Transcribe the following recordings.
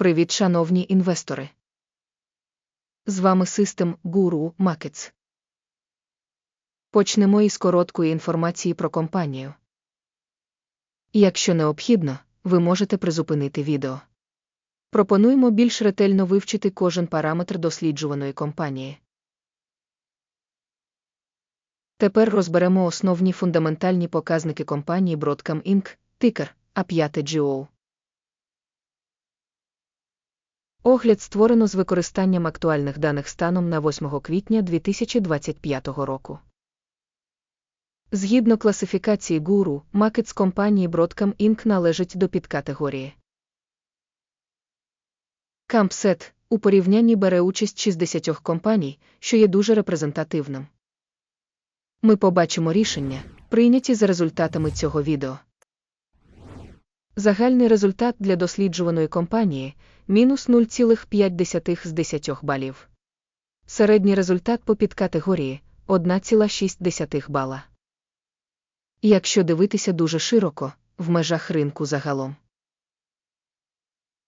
Привіт, шановні інвестори! З вами System Guru Markets. Почнемо із короткої інформації про компанію. Якщо необхідно, ви можете призупинити відео. Пропонуємо більш ретельно вивчити кожен параметр досліджуваної компанії. Тепер розберемо основні фундаментальні показники компанії Broadcom Inc., тикер А5GO. Огляд створено з використанням актуальних даних станом на 8 квітня 2025 року. Згідно класифікації гуру, макет з компанії Broadcom Inc. належить до підкатегорії. Кампсет у порівнянні бере участь 60 компаній, що є дуже репрезентативним. Ми побачимо рішення, прийняті за результатами цього відео. Загальний результат для досліджуваної компанії мінус 0,5 з 10 балів. Середній результат по підкатегорії 1,6 бала. Якщо дивитися дуже широко, в межах ринку загалом.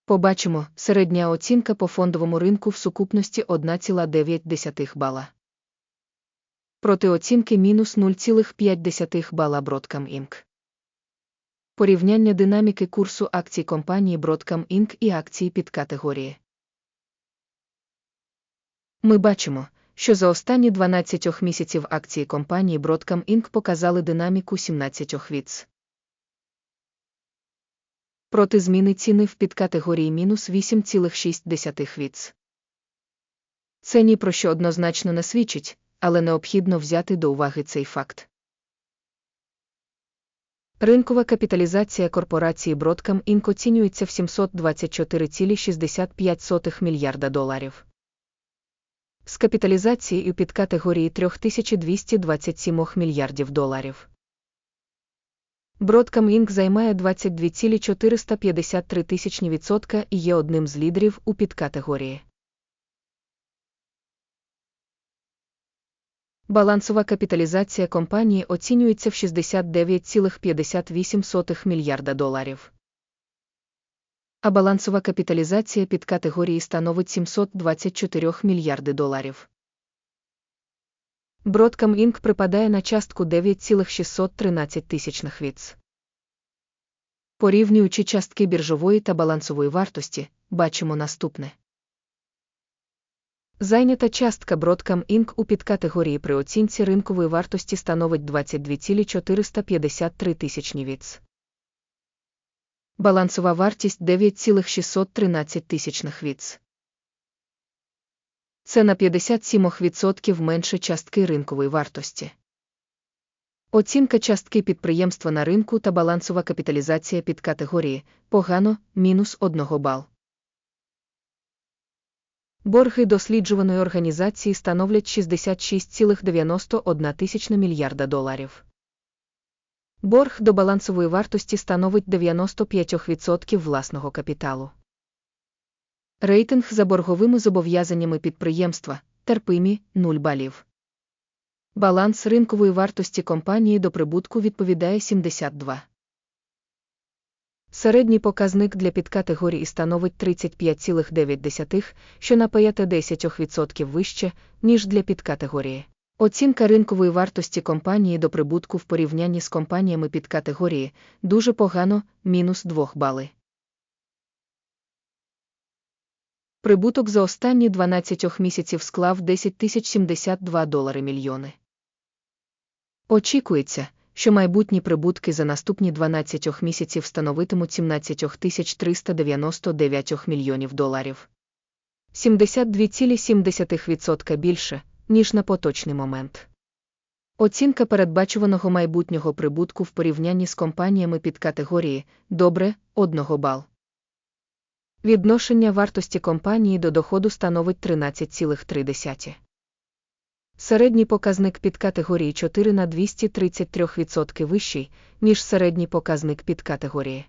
Побачимо середня оцінка по фондовому ринку в сукупності 1,9 бала. Проти оцінки мінус 0,5 бала Broadcom Inc. Порівняння динаміки курсу акцій компанії Broadcom Inc. і акції під категорії. Ми бачимо, що за останні 12 місяців акції компанії Broadcom Inc. показали динаміку 17 віц. Проти зміни ціни в підкатегорії мінус 8,6 віц. Це ні про що однозначно не свідчить, але необхідно взяти до уваги цей факт. Ринкова капіталізація корпорації Broadcom Inc. оцінюється в 724,65 мільярда доларів. З капіталізацією під категорії 3227 мільярдів доларів. Broadcom Inc. займає 22,453 тисячні відсотка і є одним з лідерів у підкатегорії. Балансова капіталізація компанії оцінюється в 69,58 мільярда доларів. А балансова капіталізація під категорії становить 724 мільярди доларів. Broadcom Inc. припадає на частку 9,613 тисячних віц. Порівнюючи частки біржової та балансової вартості, бачимо наступне. Зайнята частка Broadcom Inc. у підкатегорії при оцінці ринкової вартості становить 22,453 тисячні віц. Балансова вартість 9,613 тисячних віц. Це на 57% менше частки ринкової вартості. Оцінка частки підприємства на ринку та балансова капіталізація під категорії погано мінус 1 бал. Борги досліджуваної організації становлять 66,91 тисячна мільярда доларів. Борг до балансової вартості становить 95% власного капіталу. Рейтинг за борговими зобов'язаннями підприємства терпимі 0 балів. Баланс ринкової вартості компанії до прибутку відповідає 72. Середній показник для підкатегорії становить 35,9, що на 5-10% вище, ніж для підкатегорії. Оцінка ринкової вартості компанії до прибутку в порівнянні з компаніями підкатегорії дуже погано мінус 2 бали. Прибуток за останні 12 місяців склав 10 072 долари мільйони. Очікується, що майбутні прибутки за наступні 12 місяців становитимуть 17 399 мільйонів доларів. 72,7% більше, ніж на поточний момент. Оцінка передбачуваного майбутнього прибутку в порівнянні з компаніями під категорії добре 1 бал. Відношення вартості компанії до доходу становить 13,3. Середній показник під категорії 4 на 233% вищий, ніж середній показник під категорії.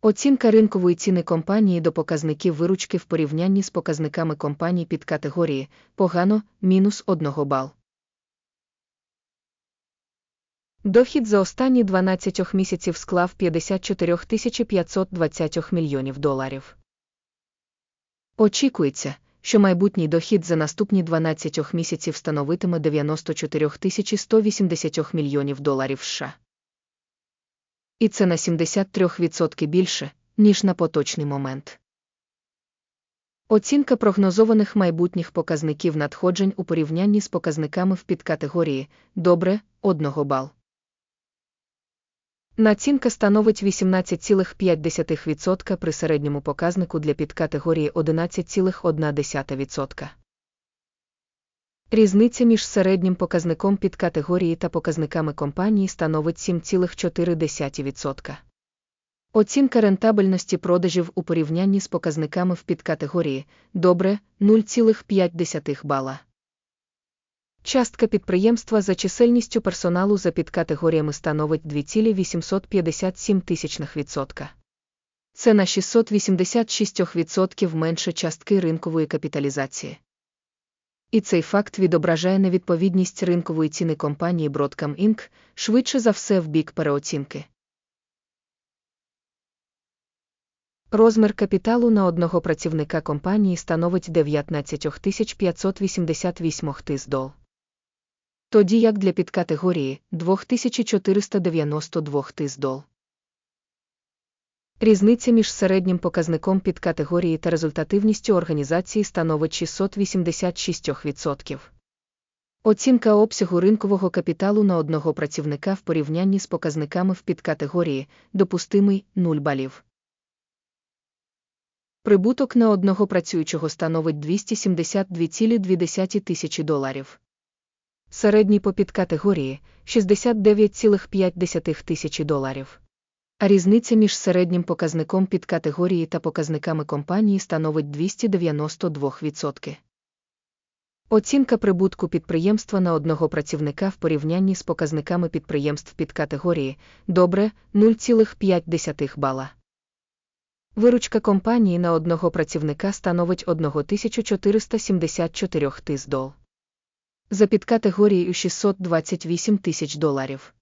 Оцінка ринкової ціни компанії до показників виручки в порівнянні з показниками компаній під категорії погано мінус 1 бал. Дохід за останні 12 місяців склав 54 520 мільйонів доларів. Очікується, що майбутній дохід за наступні 12 місяців становитиме 94 180 мільйонів доларів США. І це на 73% більше, ніж на поточний момент. Оцінка прогнозованих майбутніх показників надходжень у порівнянні з показниками в підкатегорії добре 1 бал. Націнка становить 18,5% при середньому показнику для підкатегорії 11,1%. Різниця між середнім показником підкатегорії та показниками компанії становить 7,4%. Оцінка рентабельності продажів у порівнянні з показниками в підкатегорії добре 0,5 бала. Частка підприємства за чисельністю персоналу за підкатегоріями становить 2,857%. Це на 686% менше частки ринкової капіталізації. І цей факт відображає невідповідність ринкової ціни компанії Broadcom Inc. швидше за все в бік переоцінки. Розмір капіталу на одного працівника компанії становить 19 588 тис дол. Тоді як для підкатегорії 2492 тис дол. Різниця між середнім показником підкатегорії та результативністю організації становить 686%. Оцінка обсягу ринкового капіталу на одного працівника в порівнянні з показниками в підкатегорії допустимий 0 балів. Прибуток на одного працюючого становить 272,2 тисячі доларів. Середній по підкатегорії 69,5 тисячі доларів. А різниця між середнім показником підкатегорії та показниками компанії становить 292%. Оцінка прибутку підприємства на одного працівника в порівнянні з показниками підприємств підкатегорії добре 0,5 бала. Виручка компанії на одного працівника становить 1474 тис дол. За підкатегорією 628 тисяч доларів.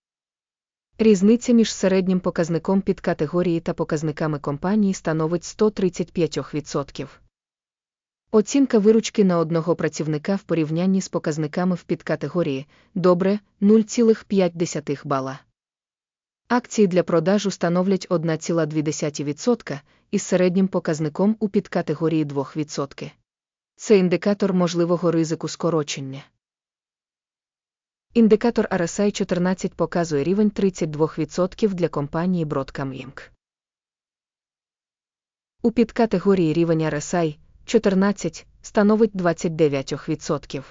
Різниця між середнім показником підкатегорії та показниками компанії становить 135%. Оцінка виручки на одного працівника в порівнянні з показниками в підкатегорії добре 0,5 бала. Акції для продажу становлять 1,2% із середнім показником у підкатегорії 2%. Це індикатор можливого ризику скорочення. Індикатор RSI 14 показує рівень 32% для компанії Broadcom Inc. У підкатегорії рівень RSI 14 становить 29%.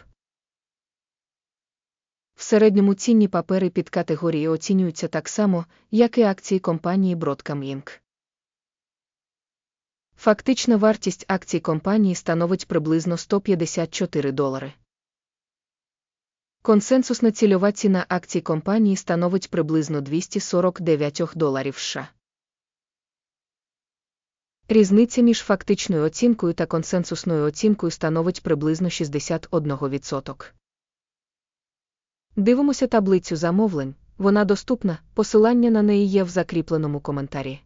В середньому цінні папери під категорії оцінюються так само, як і акції компанії Broadcom Inc. Фактична вартість акцій компанії становить приблизно 154 долари. Консенсусна цільова ціна акцій компанії становить приблизно 249 доларів США. Різниця між фактичною оцінкою та консенсусною оцінкою становить приблизно 61%. Дивимося таблицю замовлень, вона доступна, посилання на неї є в закріпленому коментарі.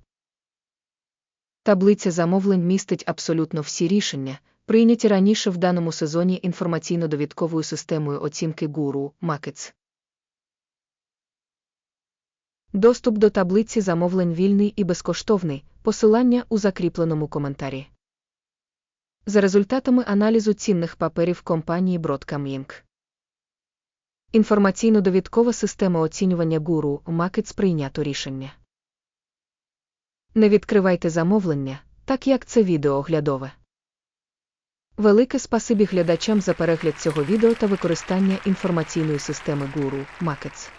Таблиця замовлень містить абсолютно всі рішення, прийняті раніше в даному сезоні інформаційно-довідковою системою оцінки гуру Макетс. Доступ до таблиці замовлень вільний і безкоштовний, посилання у закріпленому коментарі. За результатами аналізу цінних паперів компанії Broadcom Inc. Інформаційно-довідкова система оцінювання гуру Макетс прийнято рішення. Не відкривайте замовлення, так як це відео оглядове. Велике спасибі глядачам за перегляд цього відео та використання інформаційної системи гуру Макетс.